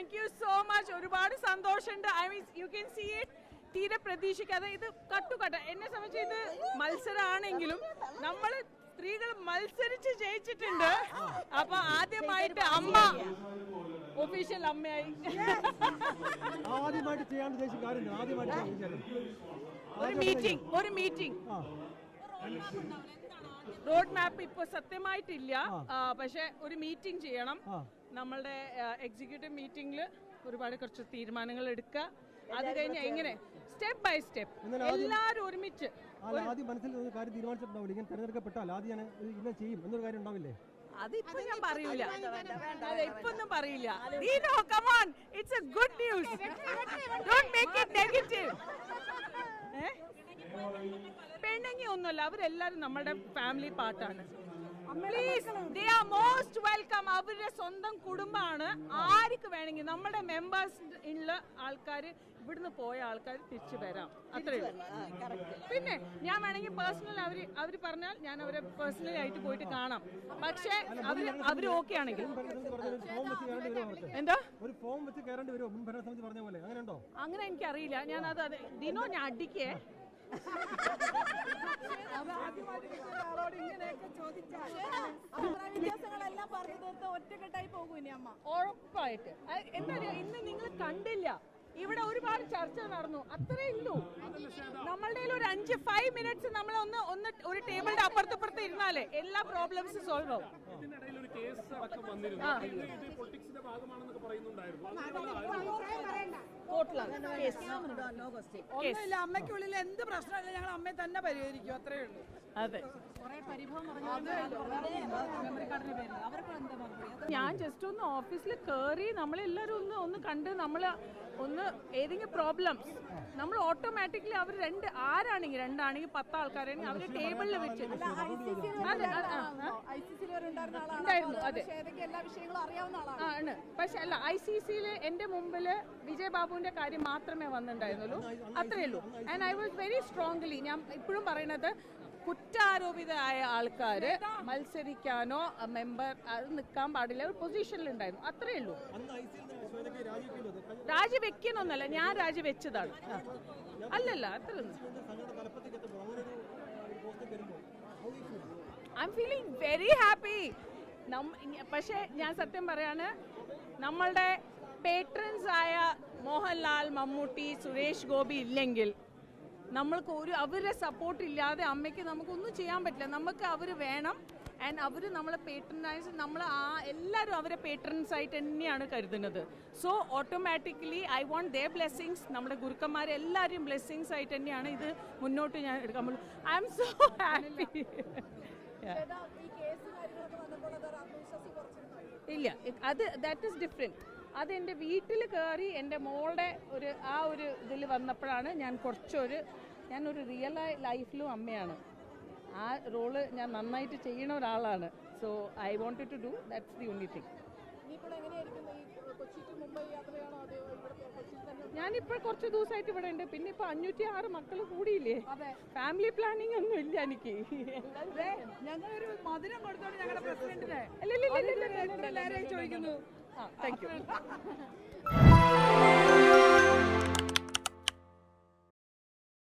Thank you so much ഒരുപാട് സന്തോഷമുണ്ട്. I mean you can see it തീരെ പ്രതീക്ഷിക്കാതെ ഇത് കട്ടുകട്ട. എന്നെ സംബന്ധിച്ച് ഇത് മത്സരമാണെങ്കിലും നമ്മൾ സ്ത്രീകൾ മത്സരിച്ച് ജയിച്ചിട്ടുണ്ട്. അപ്പൊ ആദ്യമായിട്ട് അമ്മ ഒഫീഷ്യൽ അമ്മയായി. ആദ്യമായിട്ട് ചെയ്യാൻ ഉദ്ദേശിച്ച കാര്യം ആദ്യമായിട്ട് ചെയ്യാൻ ഉദ്ദേശിച്ചത്. ഒരു മീറ്റിംഗ് ഒരു മീറ്റിംഗ് റോഡ് മാപ്പ് ഇപ്പൊ സത്യമായിട്ടില്ല. പക്ഷെ ഒരു മീറ്റിംഗ് ചെയ്യണം. നമ്മളുടെ എക്സിക്യൂട്ടീവ് മീറ്റിംഗിൽ ഒരുപാട് കുറച്ച് തീരുമാനങ്ങൾ എടുക്കുക അത് കഴിഞ്ഞ് എങ്ങനെ? സ്റ്റെപ്പ് ബൈ സ്റ്റെപ്പ് എല്ലാവരും ഒരുമിച്ച് ആദ്യം മനസ്സിൽ ഒരു കാര്യം തീരുമാനിച്ചിട്ടുണ്ടാവില്ല. ഇങ്ങനെ തെരഞ്ഞെടുക്കപ്പെട്ടാൽ ആദ്യം ഞാൻ ഇങ്ങനെ ചെയ്യും എന്നൊരു കാര്യം ഉണ്ടാവില്ലേ? അതിപ്പോ ഞാൻ പറയൂല. ഇപ്പൊന്നും ഇപ്പൊ ഒന്നും പറയില്ല Neeno come on it's a good news don't make it negative പെണ്ണങ്ങി ഒന്നുമല്ല അവരെല്ലാരും നമ്മുടെ ഫാമിലി പാർട്ടാണ് please they are most welcome അവരുടെ സ്വന്തം കുടുംബമാണ്. ആർക്ക് വേണമെങ്കിൽ നമ്മുടെ മെമ്പേഴ്സ് ഉള്ള ആൾക്കാർ ഇവിടുന്ന് പോയ ആൾക്കാർ തിരിച്ചു വരാം. അത്രേ ഉള്ളൂ. പിന്നെ ഞാൻ വേണമെങ്കിൽ പേഴ്സണൽ അവർ അവർ പറഞ്ഞാൽ ഞാൻ അവരെ പേഴ്സണലി ആയിട്ട് പോയിട്ട് കാണാം. പക്ഷേ അവർ അവർ ഓക്കെ ആണെങ്കിൽ. എന്താ? ഒരു ഫോം വെച്ച് കയറേണ്ടി വരുമോ? മുൻ ഭരണസമിതി പറഞ്ഞ പോലെ. അങ്ങനെ ഉണ്ടോ? അങ്ങനെ എനിക്കറിയില്ല. ഞാൻ അത് ദിനോ ഞാൻ അടിക്കേ. വ്യത്യാസങ്ങളെല്ലാം പറഞ്ഞു തീർത്ത് ഒറ്റക്കെട്ടായി പോകും ഇനി അമ്മ. ഉറപ്പായിട്ട്. എന്താ ഇന്ന് നിങ്ങൾ കണ്ടില്ല. ഇവിടെ ഒരുപാട് ചർച്ച നടന്നു. അത്രേ ഉള്ളൂ. നമ്മളുടെ ഒരു അഞ്ച് ഫൈവ് മിനിറ്റ്സ് നമ്മൾ ഒന്ന് ഒന്ന് ഒരു ടേബിളിന്റെ അപ്പുറത്തപ്പുറത്ത് ഇരുന്നാലേ എല്ലാ പ്രോബ്ലംസ് സോൾവ് ആവും. ഒന്നുമില്ല അമ്മയ്ക്കുള്ളിൽ എന്ത് പ്രശ്നമില്ല ഞങ്ങൾ അമ്മയെ തന്നെ പരിഹരിക്കും അത്രേ ഉള്ളൂ. അതെ. ഞാൻ ജസ്റ്റ് ഒന്ന് ഓഫീസിൽ കയറി നമ്മളെല്ലാവരും ഒന്ന് ഒന്ന് കണ്ട് നമ്മൾ ഒന്ന് ഏതെങ്കിലും പ്രോബ്ലംസ് നമ്മൾ ഓട്ടോമാറ്റിക്കലി അവർ രണ്ട് ആരാണെങ്കിൽ രണ്ടാണെങ്കിൽ പത്ത് ആൾക്കാരാണെങ്കിൽ അവർ ടേബിളിൽ വെച്ച്. ഉണ്ടായിരുന്ന അതെ ആണ്. പക്ഷെ അല്ല ഐ സി സിയിൽ എന്റെ മുമ്പിൽ വിജയ് ബാബുവിന്റെ കാര്യം മാത്രമേ വന്നിട്ടുണ്ടായിരുന്നുള്ളൂ. അത്രേ ഉള്ളൂ. And I was very strongly ഞാൻ ഇപ്പോഴും പറയുന്നത് കുറ്റാരോപിതരായ ആൾക്കാര് മത്സരിക്കാനോ മെമ്പർ അത് നിൽക്കാൻ പാടില്ല ഒരു പൊസിഷനിൽ ഉണ്ടായിരുന്നു. അത്രേ ഉള്ളൂ. രാജിവെക്കണമെന്നല്ല ഞാൻ രാജിവെച്ചതാണ്. അല്ലല്ല അത്ര? I'm feeling very happy പക്ഷേ ഞാൻ സത്യം പറയാണ് നമ്മളുടെ പേട്രൻസ് ആയ മോഹൻലാൽ മമ്മൂട്ടി സുരേഷ് ഗോപി ഇല്ലെങ്കിൽ നമ്മൾക്ക് ഒരു അവരുടെ സപ്പോർട്ട് ഇല്ലാതെ അമ്മയ്ക്ക് നമുക്കൊന്നും ചെയ്യാൻ പറ്റില്ല. നമുക്ക് അവർ വേണം ആൻഡ് അവർ നമ്മളെ പേട്രനൈസ് നമ്മൾ ആ എല്ലാവരും അവരെ പേട്രൻസ് ആയിട്ട് തന്നെയാണ് കരുതുന്നത്. So automatically I want their blessings നമ്മുടെ ഗുരുക്കന്മാരെ എല്ലാവരും ബ്ലെസ്സിങ്സ് ആയിട്ട് തന്നെയാണ് ഇത് മുന്നോട്ട് ഞാൻ എടുക്കാൻ ഐ എം സോ ഹാപ്പി ഇല്ല അത് ദാറ്റ് ഇസ് ഡിഫറെന്റ് അത് എന്റെ വീട്ടിൽ കയറി എന്റെ മോളുടെ ഒരു ആ ഒരു ഇതിൽ വന്നപ്പോഴാണ് ഞാൻ കുറച്ചൊരു ഞാനൊരു റിയൽ ലൈഫിലും അമ്മയാണ്. ആ റോൾ ഞാൻ നന്നായിട്ട് ചെയ്യുന്ന ഒരാളാണ്. So I want to do that's the only thing ഞാനിപ്പോൾ കുറച്ച് ദിവസമായിട്ട് ഇവിടെ ഉണ്ട്. പിന്നെ ഇപ്പൊ അഞ്ഞൂറ്റി ആറ് മക്കൾ കൂടിയില്ലേ ഫാമിലി പ്ലാനിങ് ഒന്നും ഇല്ല എനിക്ക്. ഞങ്ങളൊരു മധുരം കൊടുത്തോണ്ട് ഞങ്ങളുടെ പ്രസിഡന്റിനെ ചോദിക്കുന്നു താങ്ക് യു